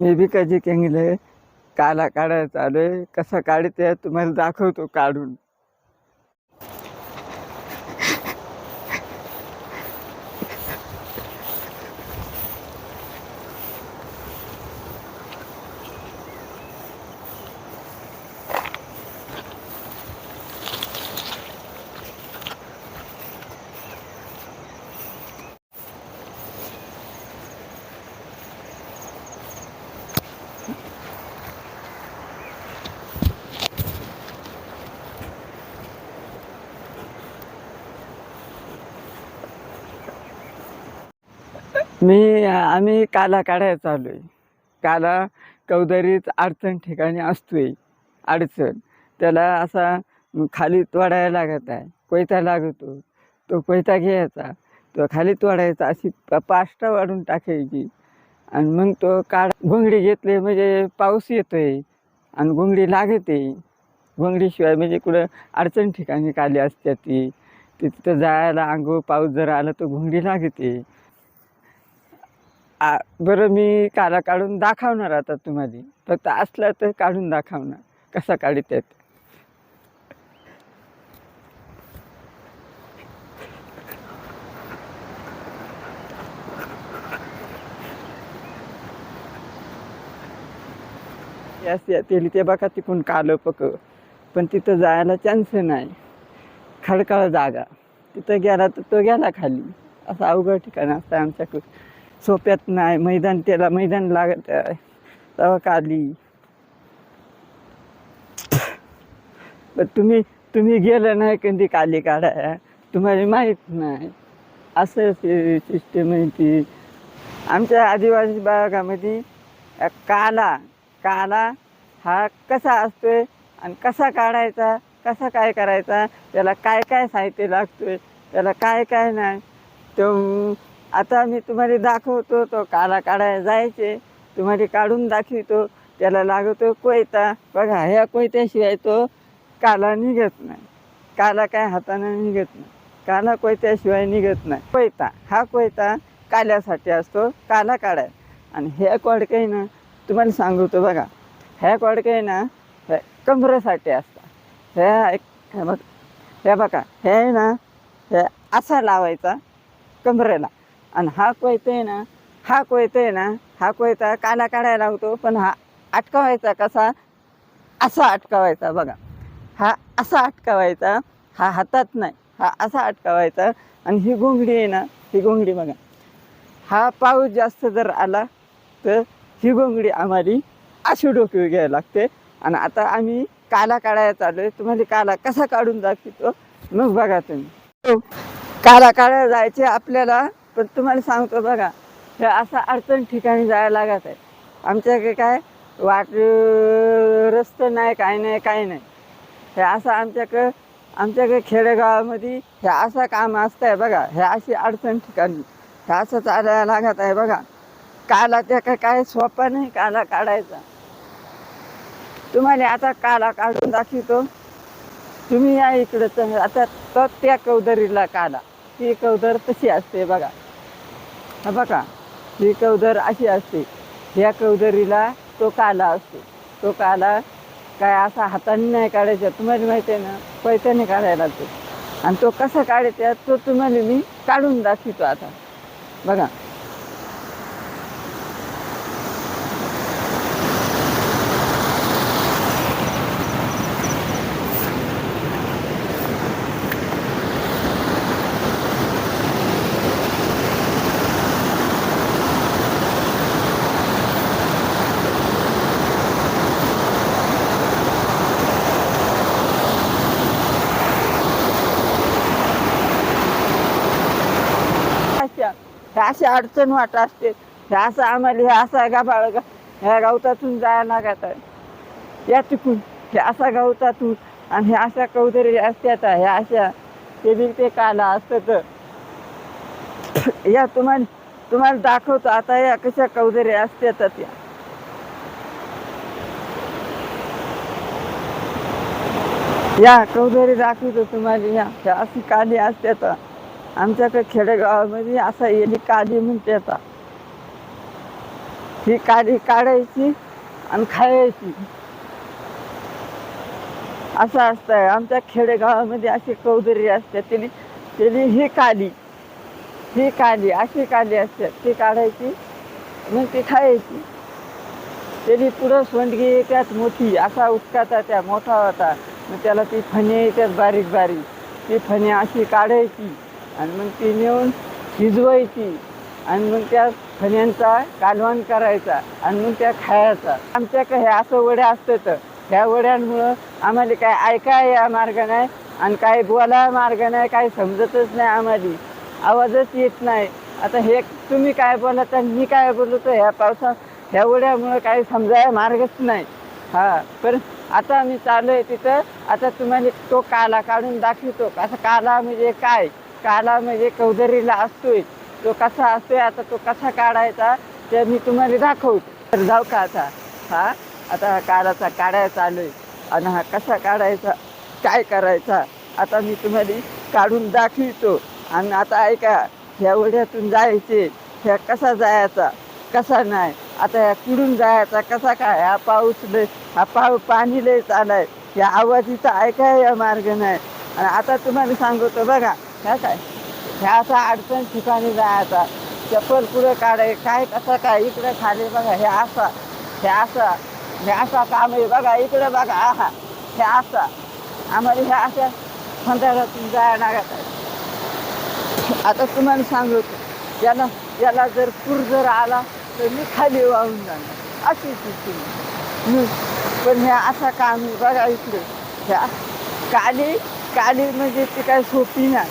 मी बी कधी केंगले. काला काढायला चालू आहे. कसा काढते तुम्हाला दाखवतो काढून. मी आम्ही काला काढायला चालू आहे काला कौदरीत अडचण ठिकाणी असतोय अडचण. त्याला असा खाली तोडायला लागत आहे कोयता लागतो तो कोयता घ्यायचा तो खाली तोडायचा अशी प- पाष्टा वाढून टाकायची. आणि मग तो काढ घोंगडी घेतले म्हणजे पाऊस येतोय आणि घोंगडी लागते. घोंगडीशिवाय म्हणजे कुठं अडचण ठिकाणी काली असते ती. तिथं जायला अंगो पाऊस जर आला तर घोंगडी लागते. आ बरं मी काला काढून दाखवणार आता तुम्हाला. फक्त असलं तर काढून दाखवणार. कसा काढित आहेत. यास येतील ते बघा तिकून कालं पक. पण तिथं जायला चान्स नाही. खडकाळ जागा. तिथं गेला तर तो गेला खाली. असं अवघड ठिकाण असतं आमच्याकडे. सोप्यात नाही मैदान त्याला मैदान लागत तेव्हा काली पण तुम्ही तुम्ही गेलं नाही कधी काली काढाय तुम्हाला माहीत नाही. असं सिस्टम आहे ती. आमच्या आदिवासी भागामध्ये काला काला हा कसा असतोय आणि कसा काढायचा कसा काय करायचा त्याला काय काय साहित्य लागतोय त्याला काय काय नाही. तो आता मी तुम्हाला दाखवतो तो काला काढायला जायचे. तुम्हाला काढून दाखवतो त्याला लागतो कोयता. बघा ह्या कोयत्याशिवाय तो काला निघत नाही. काला काय हातानं निघत नाही. काला कोयत्याशिवाय निघत नाही. कोयता हा कोयता काल्यासाठी असतो काला काढाय. आणि ह्या कोडके ना तुम्हाला सांगतो बघा ह्या कोडके ना कमरेसाठी असतात. ह्या एक हे बघ हे बघा हे आहे ना हे असा लावायचा कमरेला. आणि हा कोयता आहे ना हा कोयता आहे ना हा कोयता काला काढायला लावतो पण हा अटकावायचा कसा? असा अटकावायचा बघा. हा असा अटकावायचा हा हातात नाही हा असा अटकावायचा आणि ही घोंगडी आहे ना ही घोंगडी बघा. हा पाऊस जास्त जर आला तर ही घोंगडी आम्हाला अशी डोकी घ्यायला लागते. आणि आता आम्ही काला काढायला चालू आहे तुम्हाला काला कसा काढून दाखवतो? मग बघा तुम्ही. काला काढायला जायचे आपल्याला पण तुम्हाला सांगतो बघा हे असं अडचण ठिकाणी जायला लागत आहे. आमच्याकडे काय वाट रस्ते नाही काय नाही काय नाही. हे असं आमच्याकडं आमच्याकडे खेडेगावामध्ये हे असं काम असतं आहे बघा हे अशी अडचण ठिकाणी. हे असं चालायला लागत आहे बघा. काला त्या काय काय सोपा नाही काला काढायचा. तुम्हाला आता काला काढून दाखवतो. तुम्ही या इकडं तर आता तो त्या कौदरीला काला. ती कौदर तशी असते बघा. हा बघा ही कौदर अशी असते. ह्या कौदरीला तो काला असतो. तो काला काय असा हाताने नाही काढायचा. तुम्हाला माहिती आहे ना पैशाने काढायला तो आणि तो कसा काढायचा तो तुम्हाला मी काढून दाखवतो आता. बघा. ह्या अशा अडचण वाट असते. ह्या असं आम्हाला हे असा गाभाळ ह्या गवतातून जायला गाता या तिकून हे असा गवतातून आणि ह्या अशा कौदरी असतात ह्या अशा ते बी ते काला असतं तर या तुम्हाला तुम्हाला दाखवतो आता या कशा कौदरी असतात त्या. या कौदरी दाखवतो तुम्हाला या ह्या अशी काली असतात आमच्याकडे खेडेगावामध्ये असा येली काली म्हणते आता. ही काडी काढायची आणि खायची. असं असतंय. आमच्या खेडेगावामध्ये अशी कौदरी असते. तिने तिने ही काली ही काली अशी काली असते. ती काढायची मग ती खायची. त्याने पुढं सोंडगी येतात मोठी. असा उचकाचा त्या मोठा होता. मग त्याला ती फणी येतात बारीक बारीक. ती फणी अशी काढायची. आणि मग ती नेऊन शिजवायची. आणि मग त्या फण्यांचा कालवान करायचा आणि मग त्या खायचा. आमच्याकडे हे असं वड्या असतं ह्या वड्यांमुळं आम्हाला काय ऐकाय या मार्ग नाही आणि काय बोला मार्ग नाही काय समजतच नाही आम्हाला. आवाजच येत नाही. आता हे तुम्ही काय बोलत आणि मी काय बोलतो ह्या पावसात ह्या वड्यामुळं काही समजाय मार्गच नाही. हा पण आता आम्ही चालू आहे तिथं. आता तुम्हाला तो काला काढून दाखवतो. असा काला म्हणजे काय? काला म्हणजे कौदरीला असतोय. तो कसा असतोय आता तो कसा काढायचा ते मी तुम्हाला दाखवतो. तर जाऊ का आता? हा? आता हा कालाचा काढायचा चालू आहे. आणि हा कसा काढायचा? काय करायचा? आता मी तुम्हाला काढून दाखवितो. आणि आता ऐका ह्या ओढ्यातून जायचे ह्या कसा जायचा कसा नाही आता ह्या कुडून जायचा कसा काय? हा पाऊस लय हा पाऊ पाणी लय चालाय या आवाजीचा ऐकाय या मार्ग नाही. आणि आता तुम्हाला सांगतो बघा काय काय? ह्या असा अडचण ठिकाणी जायचा चप्पल पुढे काढाय काय कसं काय? इकडे खाली बघा हे असा हे असा हे असा काम आहे बघा इकडे बघा आहा हे असा. आम्हाला ह्या अशा फंदारातून जायला लागत काय आता तुम्हाला सांगू याला याला जर पूर जर आला तर मी खाली वाहून जाणार. अशी स्थिती पण हे असा काम आहे बघा इकडे. ह्या काली काली म्हणजे ती काय सोपी नाही.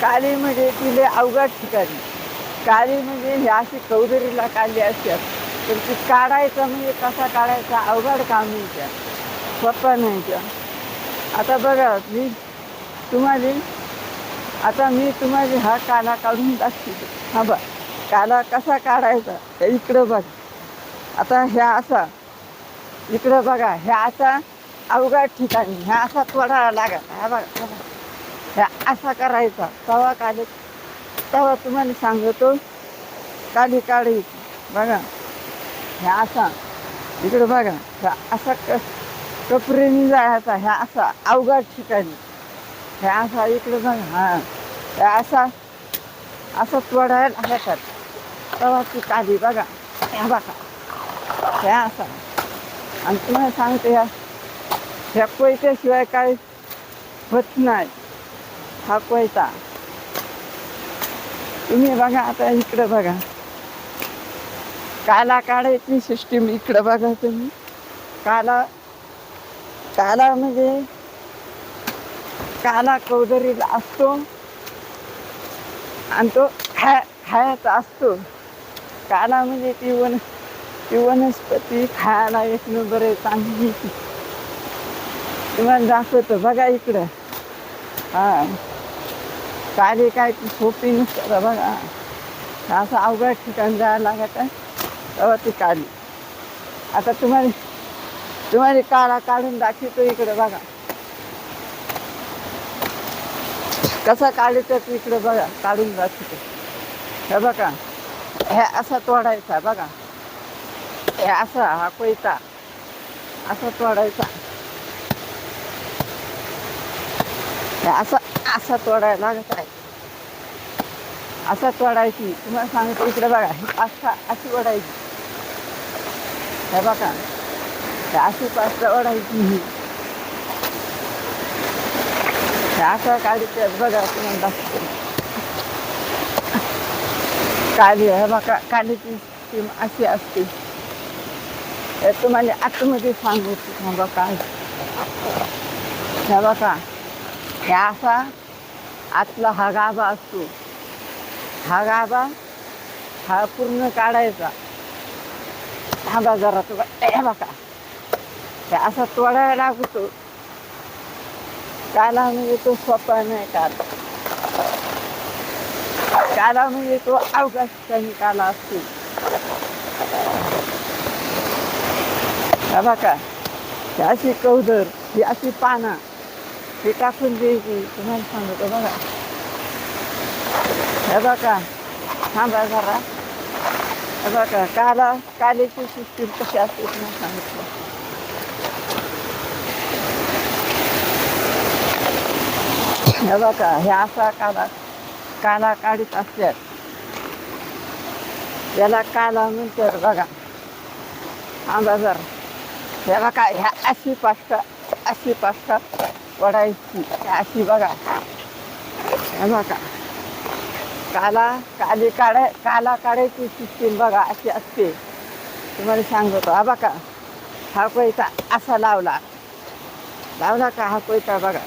काली म्हणजे तिले अवघड ठिकाणी. काली म्हणजे ही अशी कौदरीला काली असतात. तर ती काढायचं म्हणजे कसा काढायचा? अवघड काम आहे त्या नाही आता बघा मी तुम्हाला आता मी तुम्हाला हा काला काढून दाखवते. हा बघ काला कसा काढायचा? इकडं बघ. आता ह्या असा इकडं बघा ह्या असा अवघड ठिकाणी ह्या असा थोडा लागत हा बघा बघा. असा करायचा. तवा काढे तवा तुम्हाला सांगतो काली काढी. बघा. ह्या असा इकडं बघा. ह्या असा क कपरीने जायचा. ह्या असा अवघड ठिकाणी. ह्या असा इकडं बघा. हा. ह्या असा असं तोडायला ह्याच्यात तवाची काढी. बघा. ह्या बघा. ह्या असा आणि तुम्हाला सांगते ह्या ह्या कोयत्याशिवाय काय होत नाही. थाकवायचा. तुम्ही बघा आता इकडं बघा. काला काढायची सिस्टीम इकडं बघा तुम्ही. काला काला म्हणजे काला कौदरीला असतो. आणि तो खाय खायचा असतो. काला म्हणजे ती वन ती वनस्पती खायला एक नंबर आहे चांगली. तुम्हाला दाखवतो बघा इकडं. हां. कार्य काय ती सोपी नसतं बघा असं अवघड ठिकाण जायला लागत आहे. तेव्हा ती काढली. आता तुम्हाला तुम्हाला काळा काढून दाखवतो इकडे बघा. कसा काढायचा तू इकडे बघा काढून दाखवतो. हे बघा हे असा तोडायचा बघा. हे असा हा कोयता असा तोडायचा. हे असा असा तोडायला लागत आहे. असा तोडायची. तुम्हाला सांगतो इकडे बघा ही अशी ओढायची. हे बघा हे अशी पास्ता ओढायची ही. असं काढते बघा तुम्हाला दाखवतो. काली हे बघा कालीची स्कीम अशी असते. तुम्हाला आतमध्ये सांगू थांबा काय हे बघा ह्या असा आतला हा गाभा असतो. हा गाभा हा पूर्ण काढायचा. थांबा जरा तुला. बघा. ह्या असा तोडायला लागतो. काला म्हणजे तो सोपा नाही काला. काला म्हणजे तो अवकाश काही काला असतो. बघा. ही अशी कौदर ही अशी पानं. हे टाकून द्यायची तुम्हाला सांगतो बघा. हे बघा थांबा जरा. हे बघा काला कालेची सिस्टीम कशी असते तुम्हाला सांगितलं हे बघा हे असा काला काला काढीत असतात. याला काला म्हणतात बघा. आंबा जर. हे बघा ह्या अशी पाष्टा अशी पाष्टा पडायची अशी बघा. हे बघा. काला काली काढाय काला काढायची सिस्टीम बघा अशी असते. तुम्हाला सांगतो हा बघा. हा कोयता असा लावला. लावला का हा कोयता बघा.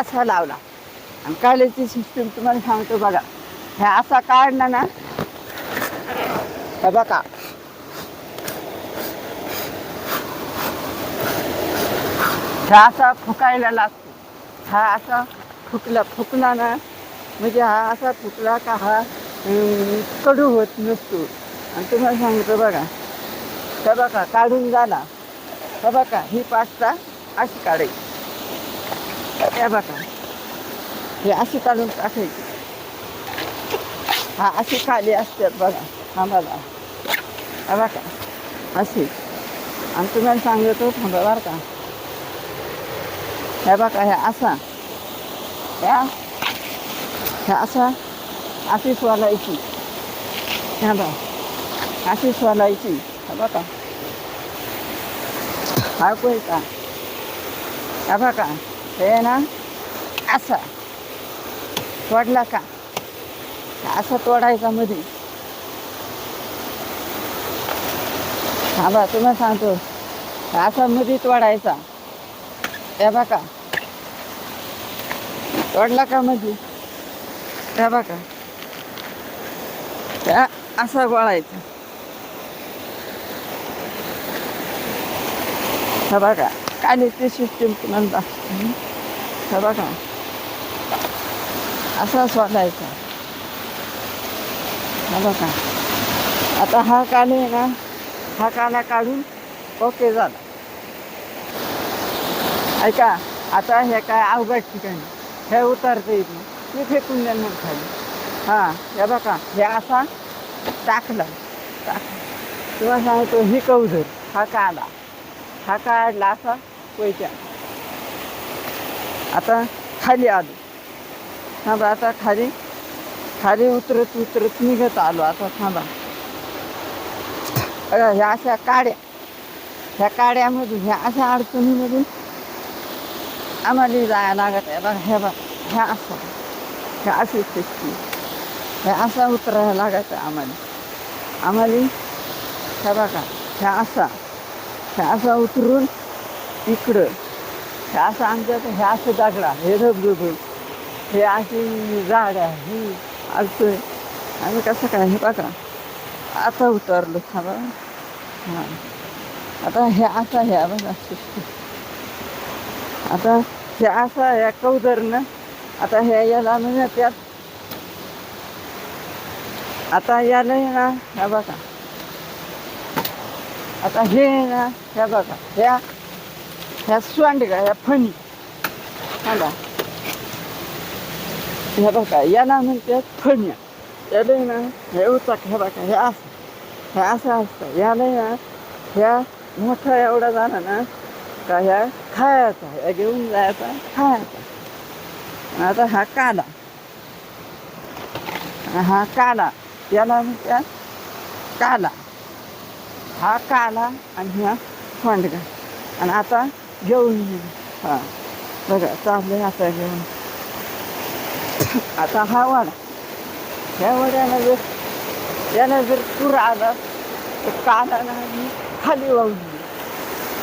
असा लावला. आणि काल्याची सिस्टीम तुम्हाला सांगतो बघा. ह्या असा काढला ना हे बघा. ह्या असा फुकायला लागतो. हा असा फुकला फुकला ना म्हणजे हा असा फुकला का हा कडू होत नसतो. आणि तुम्हाला सांगतो बघा. तर बघा काढून झाला. तर बघा ही पास्ता अशी काढायची. त्या बघा. हे अशी काढून टाकायची. हा अशी खाली असतात बघा. आम्हाला बघा. अशी. आणि तुम्हाला सांगतो थांबा बरं का. हे बघा ह्या असा. ह्या ह्या असा. अशी सोलायची. ह्या बघा. अशी सोलायची. हे बघा. हा कोयता ह्या बघा. हे ना असा. तोडला का? असा तोडायचा मध्ये हा बा तुम्हाला सांगतो. असा मध्ये तोडायचा. हे बघा. तोडला का मध्ये त्या बघा. त्या असा गोळायचा हे बघा. कालीची सिस्टीम नंतर दाखवते. हे बघा. असा सोडायचा हा बघा. आता हा काले आहे ना हा काला काढून ओके झाला. ऐका आता हे काय अवघड ठिकाणी. हे उतरते येत नाही मी फेकून मग खाली. हां हे बघा हे असा टाकला. टाक किंवा सांगतो ही कौधर हा काढा हा काढला असा पैसा आता खाली आलो. थांबा आता खाली खाली उतरत उतरत निघत आलो. आता थांबा. ह्या अशा काड्या. ह्या काड्यामधून ह्या अशा अडचणीमधून आम्हाला जायला लागत आहे बघा हे बघा ह्या असं ह्या अशी शिस्ती ह्या असा उतरायला लागत आहे आम्हाला आम्हाला ह्या बघा ह्या असा ह्या असा उतरून इकडं ह्या असं आमच्यात ह्या असं दागडा हे धबधब हे अशी झाड आहे ही असं आम्ही कसं काय हे बघा आता उतरलो थांबा हां आता हे असा ह्या बघा शिस्ती आता हे असं ह्या कौदरनं. आता हे याला म्हणजे त्यात आता याला ना ह्या बघा. आता हे आहे ना ह्या बघा. ह्या ह्या स्वांडगा ह्या फणी. सांगा ह्या बघा याला म्हणतात फण्या. याला ना हे उचाक ह्या बघा हे असं. हे असं असतं. याला ना ह्या मोठा एवढा झाला ना का ह्या खायचा ह्या घेऊन जायचा खायचा आता हा काला आणि हा काला याला म्हणतात काला हा काला आणि हा फांडगा आणि आता घेऊन ये. हां. बघा चाललंय आता घेऊन. आता हा वाडा ह्या वड्याला जर याला जर पूर आला तर काला ना खाली वाहून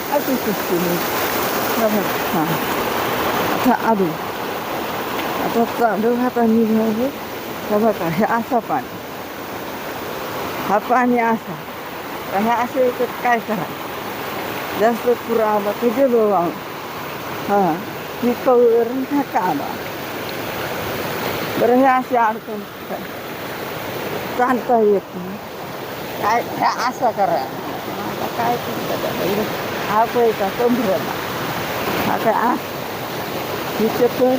येईल. अशी सिस्टीम आहे आता आलो आता चालू आता निघाले तर बघा हे असा पाणी हा पाणी असा तर हे असं याच्यात काय करा जास्त पूर आला तर गेलो वाहून हां ही कवरून ठाका आला बरं हे अशी अडचण चालता येत नाही काय हे असा करा आता काय करता हा पैसा कमरेला हा काय आ हिचे पण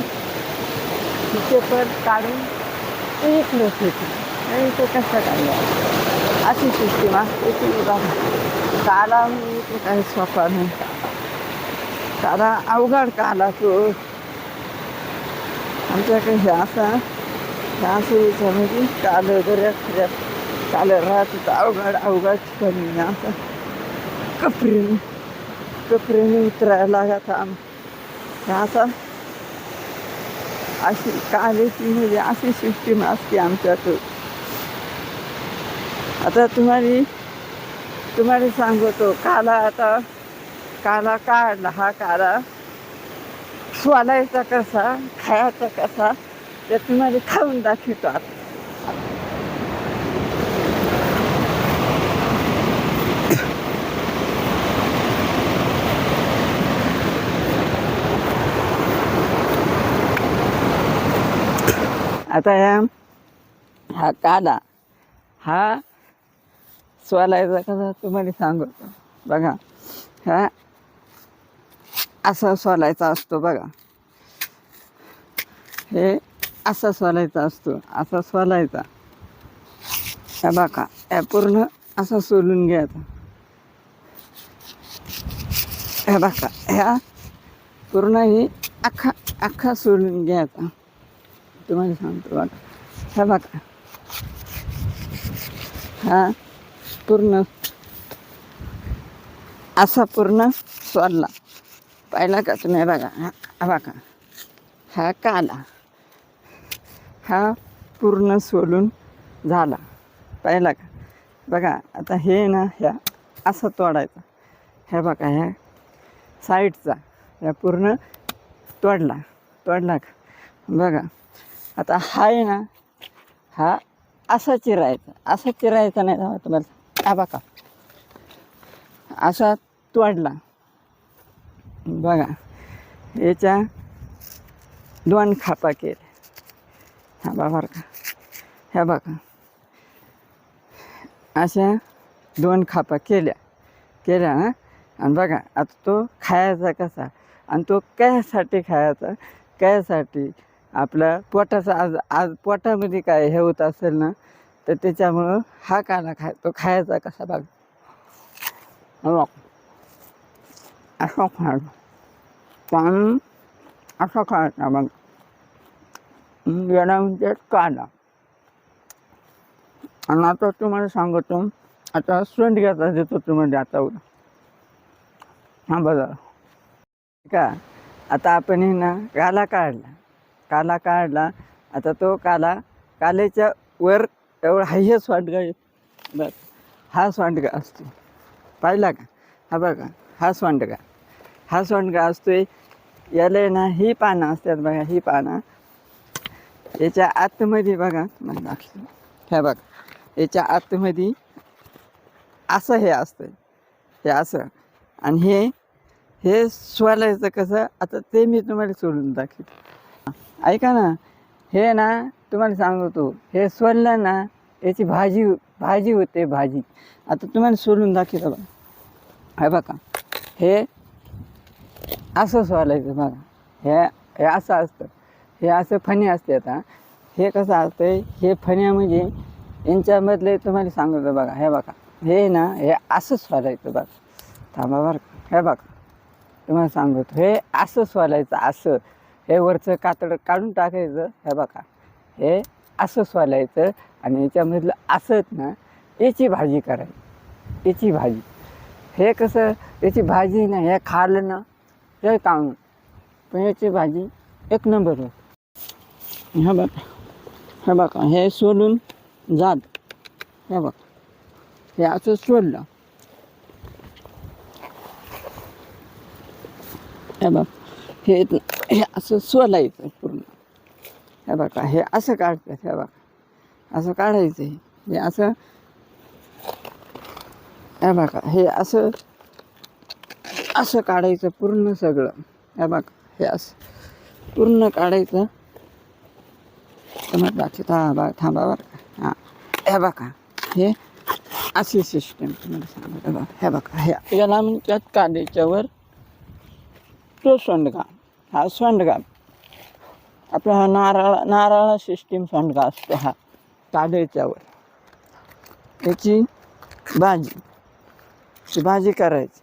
हिचे पण काढून एक इकडं फेकलं आणि ते कसं काय अशी सिस्टीम असते की बघा. काला म्हणजे काही सोपा नाही. काला अवघड काला तो. आमच्याकडे हे असा हे असं याच्यामध्ये कालं बऱ्याच खऱ्यात कालं राहत होतं अवघड अवघड ठिकाणी असं कपरीने कपरीने उतरायला लागत आम असा अशी कालेची म्हणजे अशी सिस्टीम असते आमच्याकडं आता तुम्हाला तुम्हाला सांगतो काला आता काला काढला हा काला सोलायचा कसा खायचा कसा ते तुम्हाला खाऊन दाखवतो आता आता या हा काला हा सोलायचा कसा तुम्हाला सांगतो. बघा हा असा सोलायचा असतो बघा. हे असा सोलायचा असतो असा सोलायचा. ह्या बघा ह्या पूर्ण असा सोलून घ्यायचा ह्या बघा ह्या पूर्ण ही अख्खा अख्खा सोलून घ्यायचा तुम्हाला सांगतो बघा. हे बघा. हा पूर्ण असा पूर्ण सोडला. पाहिला का तुम्ही? बघा हा बघा. हा काला. हा पूर्ण सोलून झाला. पाहिला का? बघा आता हे ना ह्या असं तोडायचा. हे बघा ह्या साईडचा ह्या पूर्ण तोडला. तोडला का? बघा. आता हा आहे ना हा असा चिरायचा असा चिरायचा नाही ना तुम्हाला. हा बघा. असा तोडला बघा. याच्या दोन खापा केले हा बाबा का. ह्या बघा. अशा दोन खापा केल्या. केल्या ना आणि बघा आता तो खायचा कसा? आणि तो कशासाठी खायचा? कशासाठी? आपल्या पोटाचा आज आज पोटामध्ये काय हे होत असेल ना तर त्याच्यामुळं हा काना खाय तो खायचा कसा भाग बघ हो. असं खायचं. पण असं खायचा मग याला म्हणजे काना. आणि आता तुम्हाला सांगतो आता सोंडग्याचा देतो तुम्हाला आता उद्या. हां बघा. का आता आपण हे ना गाला काढला. काला काढला. आता तो काला कालेच्या वर एवढा हाय स्वांडगा बघ हा स्वांडगा असतो. पाहिला का? हा बघा हा स्वांडगा. हा स्वांडगा असतोय. याला ना ही पानं असतात बघा ही पानं. याच्या आतमध्ये बघा तुम्हाला दाखवतो. ह्या बघा याच्या आतमध्ये असं हे असतं हे असं. आणि हे हे सोलायचं कसं? आता ते मी तुम्हाला सोडून दाखवतो. ऐका ना हे ना तुम्हाला सांगतो हे सोललं ना याची भाजी भाजी होते भाजी. आता तुम्हाला सोलून दाखवतो बघा. हे बघा हे असं सोलायचं बघा. हे हे असं असतं. हे असं फणी असते आता. हे कसं असतं हे फण्या म्हणजे यांच्यामधले तुम्हाला सांगतो बघा. हे बघा हे ना हे असं सोलायचं बघा. थांबा बरं का. हे बघा तुम्हाला सांगतो हे असं सोलायचं असं. हे वरचं कातडं काढून टाकायचं हे बघा. हे असं सोलायचं आणि याच्यामधलं असंच ना याची भाजी करायची. याची भाजी. हे कसं याची भाजी ना हे खाल्लं ना ते काढून पण याची भाजी एक नंबर होती हे बघा हे बघा हे सोलून जात. हे बघा हे असं सोडलं हे बघ. हे हे असं सोलायचं पूर्ण. हे बघा हे असं काढतात हे बघा. असं काढायचं हे. हे असं हे बघा हे असं असं काढायचं पूर्ण सगळं. हे बघा हे असं पूर्ण काढायचं. तुम्हाला बाकी थांबा थांबा बरं का. हां. हे बघा हे अशी सिस्टम तुम्हाला सांगा हे बघा हे. बघा हे याला म्हणतात कांद्याच्यावर तो सोंडगा हा सोंडगा आपला हा नारळ नारळा सिस्टीम सोंडगा असतो हा काढायच्यावर त्याची भाजी ती भाजी करायची.